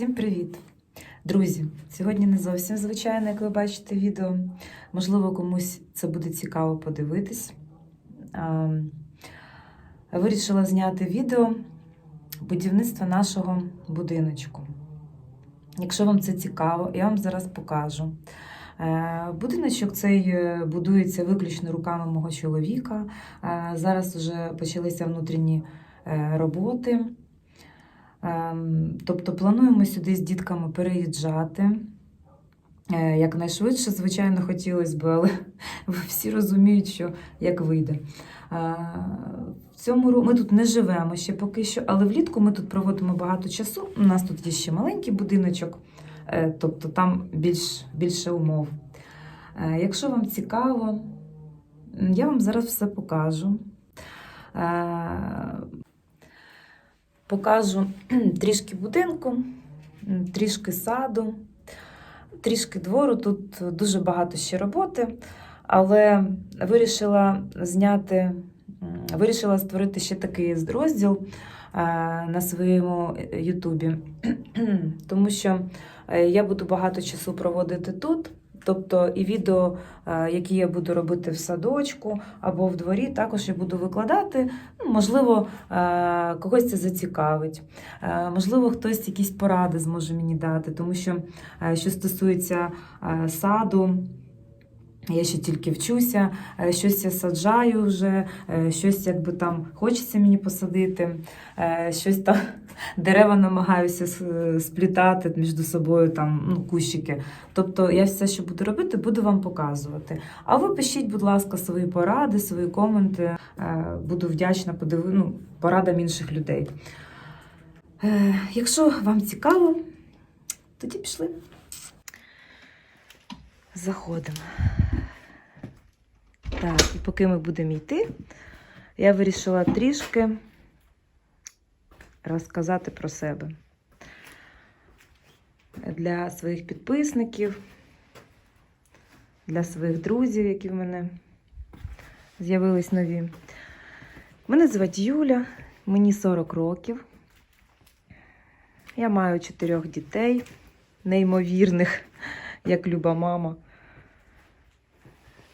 Всім привіт! Друзі! Сьогодні не зовсім звичайно, як ви бачите відео. Можливо, комусь це буде цікаво подивитись. Вирішила зняти відео будівництва нашого будиночку. Якщо вам це цікаво, я вам зараз покажу. Е, Будиночок цей е, будується виключно руками мого чоловіка. Е, Зараз вже почалися внутрішні роботи. Ем, Тобто плануємо сюди з дітками переїжджати. Е, Якнайшвидше, звичайно, хотілося б, але всі розуміють, що як вийде. Е, В цьому ми тут не живемо ще поки що, але влітку ми тут проводимо багато часу. У нас тут є ще маленький будиночок, е, тобто там більш, більше умов. Якщо вам цікаво, я вам зараз все покажу. Покажу трішки будинку, трішки саду, трішки двору. Тут дуже багато ще роботи, але вирішила зняти, вирішила створити ще такий розділ е, на своєму Ютубі, тому що е, я буду багато часу проводити тут. Тобто і відео, е, які я буду робити в садочку або в дворі, також я буду викладати. Ну, Можливо, е, когось це зацікавить. Е, Можливо, хтось якісь поради зможе мені дати, тому що що стосується саду. Я ще тільки вчуся, е, щось я саджаю вже, е, щось якби там хочеться мені посадити, е, щось там дерева намагаюся сплітати між собою, там ну, кущики. Тобто я все, що буду робити, буду вам показувати. А ви пишіть, будь ласка, свої поради, свої коменти. Буду вдячна подиви... ну, порадам інших людей. Якщо вам цікаво, тоді пішли. Заходимо. Так, і поки ми будемо йти, я вирішила трішки розказати про себе для своїх підписників, для своїх друзів, які в мене з'явились нові. Мене звати Юля, мені 40 років. Я маю чотирьох дітей, неймовірних, як люба мама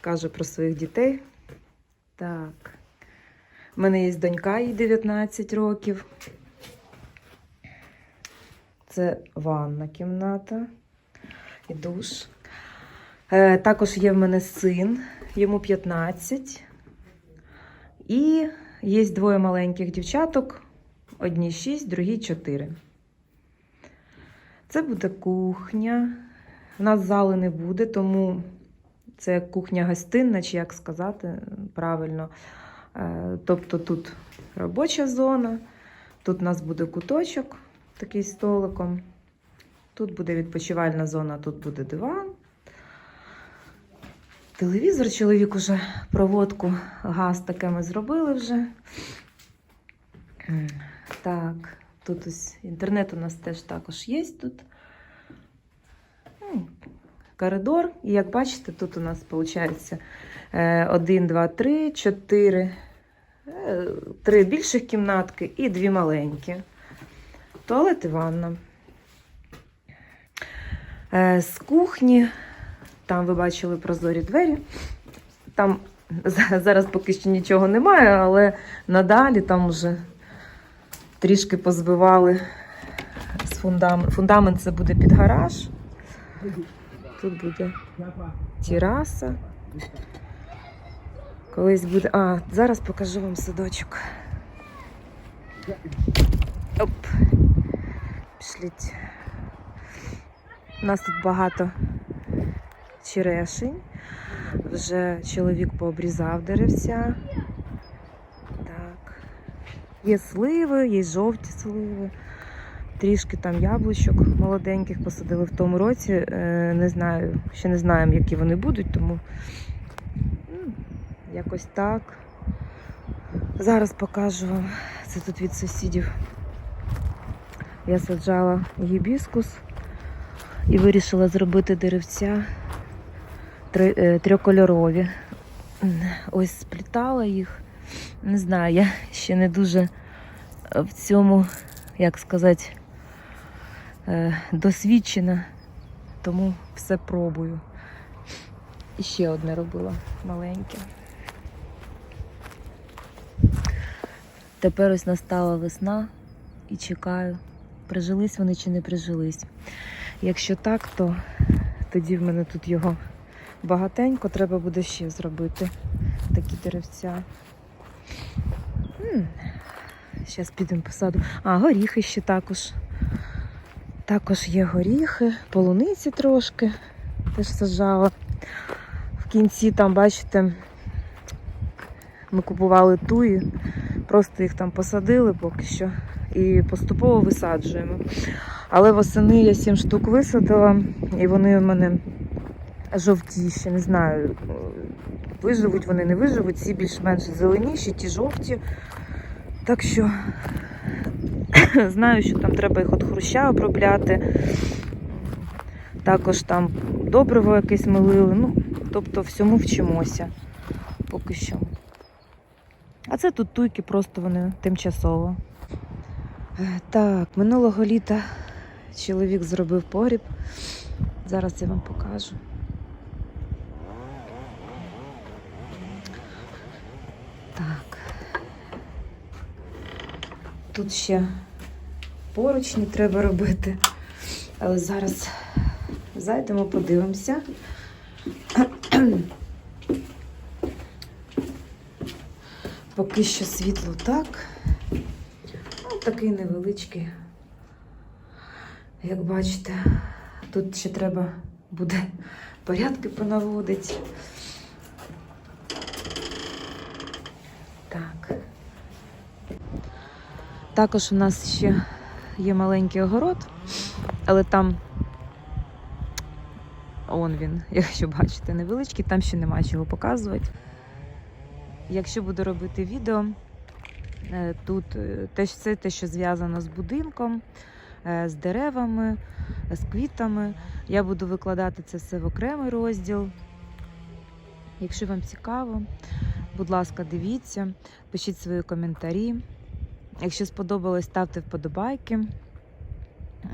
каже про своїх дітей. Так. У мене є донька, їй 19 років. Це ванна кімната і душ. Е, також є в мене син, йому 15. І є двоє маленьких дівчаток. Одні 6, другі 4. Це буде кухня. У нас зали не буде, тому це кухня гостинна, чи як сказати правильно. Е, Тобто тут робоча зона, тут у нас буде куточок такий столиком. Тут буде відпочивальна зона, тут буде диван. Телевізор чоловік уже проводку, газ таке ми зробили вже. Так, тут ось інтернет у нас теж також є тут. Коридор. І як бачите, тут у нас виходить 1, 2, 3, 4, три більших кімнатки і дві маленькі. Туалет і ванна. Е, З кухні, там ви бачили прозорі двері. Там зараз поки що нічого немає, але надалі там вже трішки позбивали з фундамент. Фундамент це буде під гараж. Тут буде тераса. Колись буде. А, зараз покажу вам садочок. Оп. Пішліть. У нас тут багато черешень. Вже чоловік пообрізав деревця. Так. Є сливи, є жовті сливи. Трішки там яблучок молоденьких посадили в тому році. Е, Не знаю, ще не знаємо, які вони будуть, тому якось так. Зараз покажу вам. Це тут від сусідів. Я саджала гібіскус і вирішила зробити деревця е, трьохкольорові. Ось сплітала їх. Не знаю, я ще не дуже в цьому, як сказати, досвідчена, тому все пробую. І ще одне робила маленьке. Тепер ось настала весна і чекаю, прижились вони чи не прижились. Якщо так, то тоді в мене тут його багатенько, треба буде ще зробити такі деревця. Зараз підемо посаду. А, горіхи ще також. Також є горіхи, полуниці трошки теж саджала. В кінці там, бачите, ми купували туї, просто їх там посадили поки що і поступово висаджуємо. Але восени я сім штук висадила, і вони у мене жовтіші, не знаю, виживуть вони, не виживуть, ці більш-менш зеленіші, ті жовті. Так що знаю, що там треба їх від хруща обробляти. Також там добриво якесь милили. Ну, тобто всьому вчимося поки що. А це тут туйки, просто вони тимчасово. Так, минулого літа чоловік зробив погріб. Зараз я вам покажу. Так. Тут ще поручні треба робити. Але зараз зайдемо, подивимося. Поки що світло так. Ну, такий невеличкий. Як бачите, тут ще треба буде порядки понаводити. Так. Також у нас ще є маленький огород, але там он він, якщо бачите, невеличкий, там ще нема чого показувати. Якщо буду робити відео, е, тут все те, що зв'язано з будинком, е, з деревами, з квітами, я буду викладати це все в окремий розділ. Якщо вам цікаво, будь ласка, дивіться, пишіть свої коментарі. Якщо сподобалось, ставте вподобайки,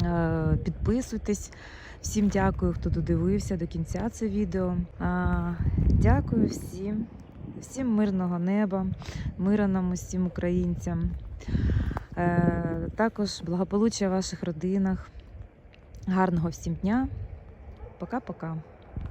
е, підписуйтесь. Всім дякую, хто додивився до кінця це відео. Дякую всім, всім мирного неба, мира нам усім українцям. Е, Також благополуччя в ваших родинах. Гарного всім дня. Пока-пока.